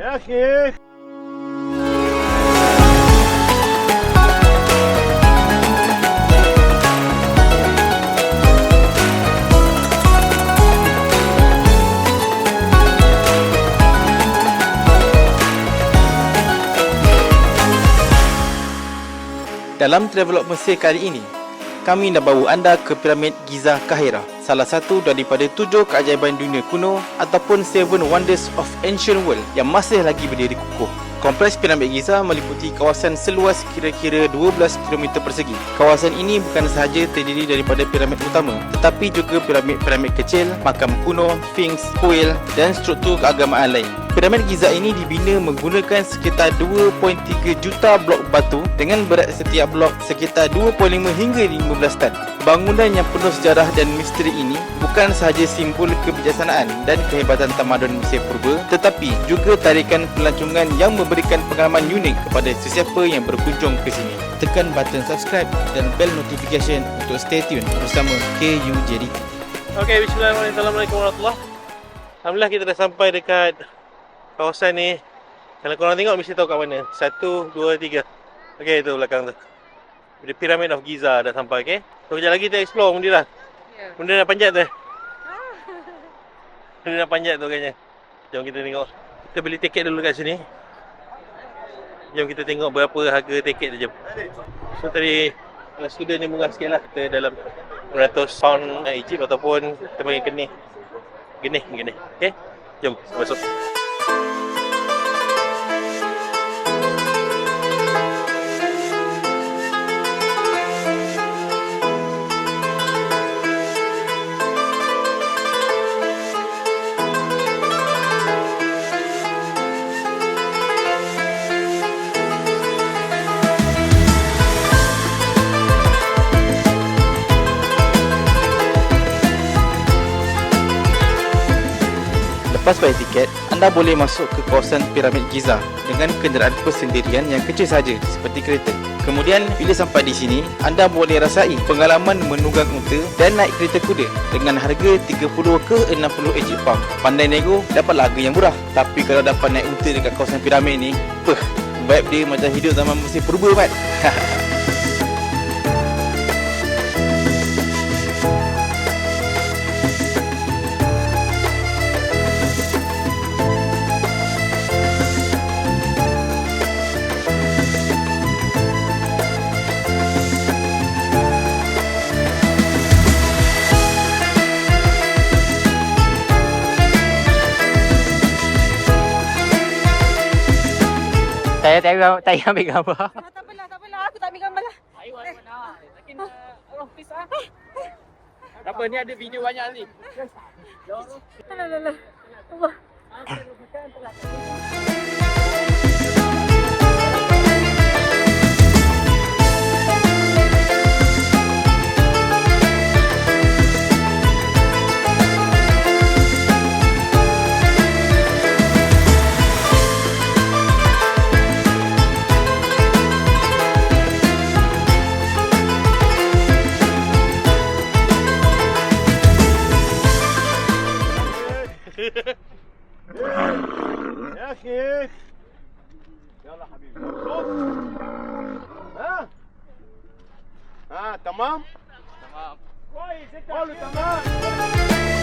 Ya, Syekh. Dalam Travelog Mesir kali ini, kami nak bawa anda ke Piramid Giza Kahira, salah satu daripada tujuh keajaiban dunia kuno ataupun Seven Wonders of Ancient World yang masih lagi berdiri kukuh. Kompleks Piramid Giza meliputi kawasan seluas kira-kira 12 km persegi. Kawasan ini bukan sahaja terdiri daripada piramid utama, tetapi juga piramid-piramid kecil, makam kuno, sphinx, kuil dan struktur keagamaan lain. Piramid Giza ini dibina menggunakan sekitar 2.3 juta blok batu dengan berat setiap blok sekitar 2.5 hingga 15 tan. Bangunan yang penuh sejarah dan misteri ini bukan sahaja simbol kebijaksanaan dan kehebatan tamadun Mesir purba tetapi juga tarikan pelancongan yang memberikan pengalaman unik kepada sesiapa yang berkunjung ke sini. Tekan button subscribe dan bell notification untuk stay tune bersama KUJD. Okey, bismillahirrahmanirrahim. Assalamualaikum warahmatullahi Alhamdulillah kita dah sampai dekat kawasan ni. Kalau korang tengok mesti tahu kat mana. Satu, dua, tiga. Okey, itu belakang tu. The Pyramid of Giza dah sampai, okey? So, kejap lagi kita explore benda lah. Ya. Benda dah panjat tu. Benda dah panjat tu kayaknya. Jom kita tengok. Kita beli tiket dulu kat sini. Jom kita tengok berapa harga tiket tu jom. So tadi kalau student ni murah sikit lah. Kita dalam 100 pound Egypt ataupun kita panggil kenih. Genih, genih. Okay? Jom masuk. Lepas bayar tiket, anda boleh masuk ke kawasan Piramid Giza dengan kenderaan persendirian yang kecil saja seperti kereta. Kemudian, bila sampai di sini, anda boleh rasai pengalaman menunggang unta dan naik kereta kuda dengan harga 30 ke 60 Egypt pound. Pandai nego, dapat harga yang murah. Tapi kalau dapat naik unta dekat kawasan piramid ni, peh, vibe dia macam hidup zaman Mesir purba, Mat. tak ambil, tak ambil gambar. Ah, tak apalah, tak apalah. Aku tak ambil gambar lah. Tak apa, ni ada video banyak ni. Alah, alah, alah. Allah. يا أخي. يلا حبيبي. مبسوط ها؟ ها تمام؟ تمام. كويس انت قولوا تمام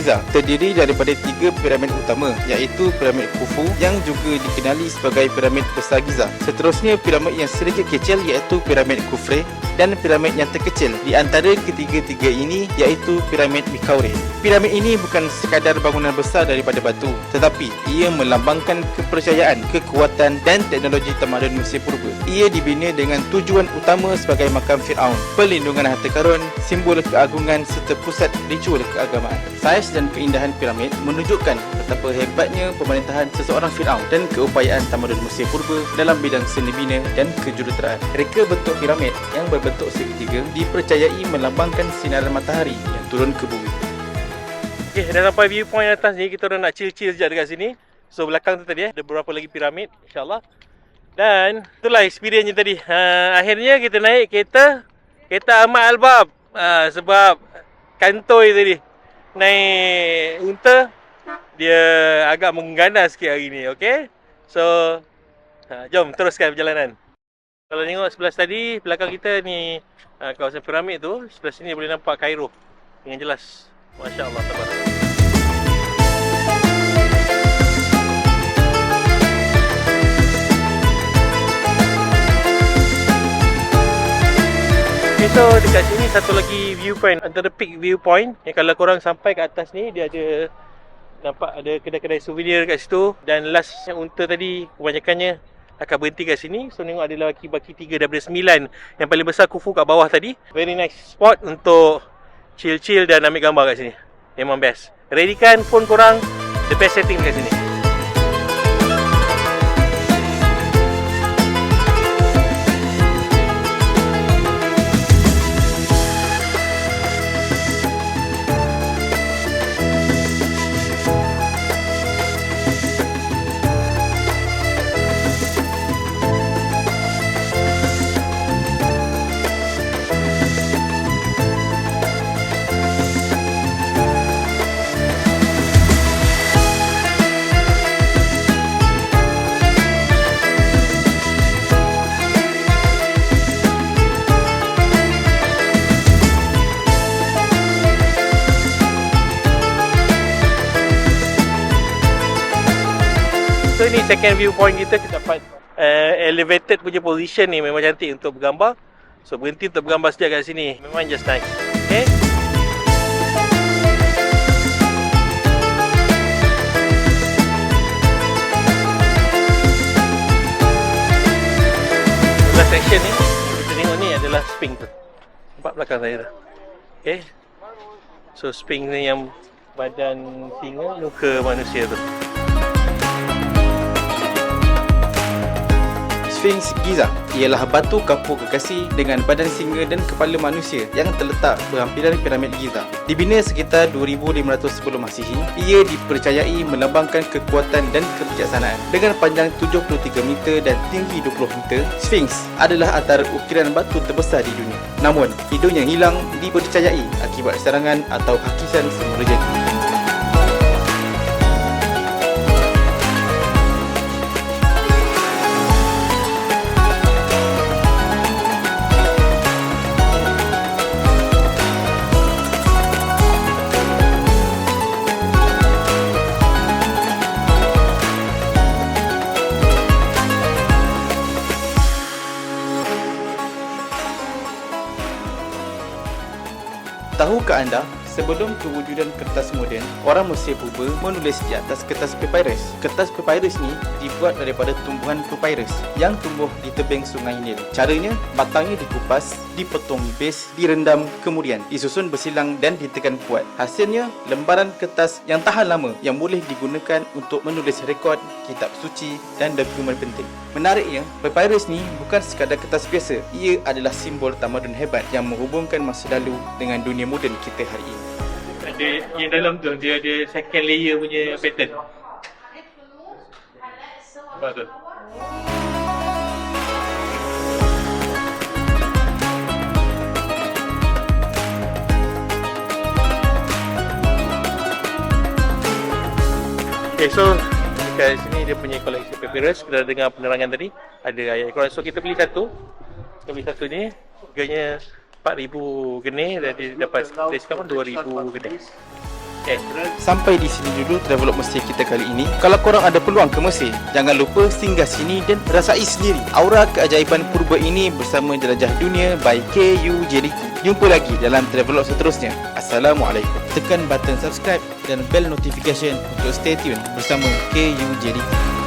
Giza terdiri daripada tiga piramid utama iaitu piramid Khufu yang juga dikenali sebagai piramid besar Giza. Seterusnya piramid yang sedikit kecil iaitu piramid Khufre dan piramid yang terkecil di antara ketiga-tiga ini iaitu piramid Mikaure. Piramid ini bukan sekadar bangunan besar daripada batu tetapi ia melambangkan kepercayaan, kekuatan dan teknologi tamadun Mesir purba. Ia dibina dengan tujuan utama sebagai makam Firaun, perlindungan harta karun, simbol keagungan serta pusat ritual keagamaan. Saiz dan keindahan piramid menunjukkan betapa hebatnya pemerintahan seseorang Firaun dan keupayaan tamadun Mesir purba dalam bidang seni bina dan kejuruteraan. Reka bentuk piramid yang berbentuk segitiga dipercayai melambangkan sinaran matahari yang turun ke bumi. Okay, dah sampai viewpoint atas ni, kita orang nak chill-chill sekejap dekat sini. So belakang tu tadi eh, ada beberapa lagi piramid insyaAllah. Dan itulah experience tadi. Ha, akhirnya kita naik kereta, kereta Ahmad Albab. Ha, sebab kantoi tadi naik unta, dia agak mengganas sikit hari ni, okay? So, ha, jom teruskan perjalanan. Kalau tengok sebelah tadi, belakang kita ni ha, kawasan piramid tu, sebelah sini boleh nampak Cairo dengan jelas. Masya Allah, tabarak. So dekat sini satu lagi viewpoint antara peak viewpoint yang kalau korang sampai ke atas ni dia ada nampak ada kedai-kedai souvenir kat situ dan last yang unta tadi kebanyakannya akan berhenti kat sini. So tengok ada lagi baki 3 daripada 9 yang paling besar kufu kat bawah tadi. Very nice spot untuk chill-chill dan ambil gambar kat sini. Memang best. Readykan phone korang the best setting kat sini Second viewpoint kita kita dapat uh, elevated punya position ni memang cantik untuk bergambar. So berhenti untuk bergambar sekejap kat sini. Memang just nice. Okay. Section ni kita tengok ni adalah sphinx tu. Nampak belakang saya tu. Okay. So sphinx ni yang badan singa muka manusia tu. Sphinx Giza ialah batu kapur gergasi dengan badan singa dan kepala manusia yang terletak berhampiran piramid Giza. Dibina sekitar 2500 sebelum Masihi, ia dipercayai melambangkan kekuatan dan kebijaksanaan. Dengan panjang 73 meter dan tinggi 20 meter, Sphinx adalah antara ukiran batu terbesar di dunia. Namun, hidung yang hilang dipercayai akibat serangan atau hakisan semula jadi. Tahukah anda, sebelum kewujudan kertas moden, orang Mesir purba menulis di atas kertas papyrus. Kertas papyrus ni dibuat daripada tumbuhan papyrus yang tumbuh di tebing sungai Nil. Caranya, batangnya dikupas, dipotong nipis, direndam, kemudian disusun bersilang dan ditekan kuat. Hasilnya, lembaran kertas yang tahan lama yang boleh digunakan untuk menulis rekod, kitab suci dan dokumen penting. Menariknya, papyrus ni bukan sekadar kertas biasa. Ia adalah simbol tamadun hebat yang menghubungkan masa lalu dengan dunia moden kita hari ini. Ada yang dalam tu dia ada second layer punya pattern. Nampak tu? Okay, so dekat sini dia punya koleksi papyrus. Kita dah dengar penerangan tadi. Ada ayat Quran. So kita beli satu. Kita beli satu ni. Harganya 4000 geni dan dia dapat diskaun 2000 geni. Okay. Sampai di sini dulu Travelog Mesir kita kali ini. Kalau korang ada peluang ke Mesir, jangan lupa singgah sini dan rasai sendiri aura keajaiban purba ini bersama Jelajah Dunia by KU JDT. Jumpa lagi dalam Travelog seterusnya. Assalamualaikum. Tekan button subscribe dan bell notification untuk stay tune bersama KU JDT.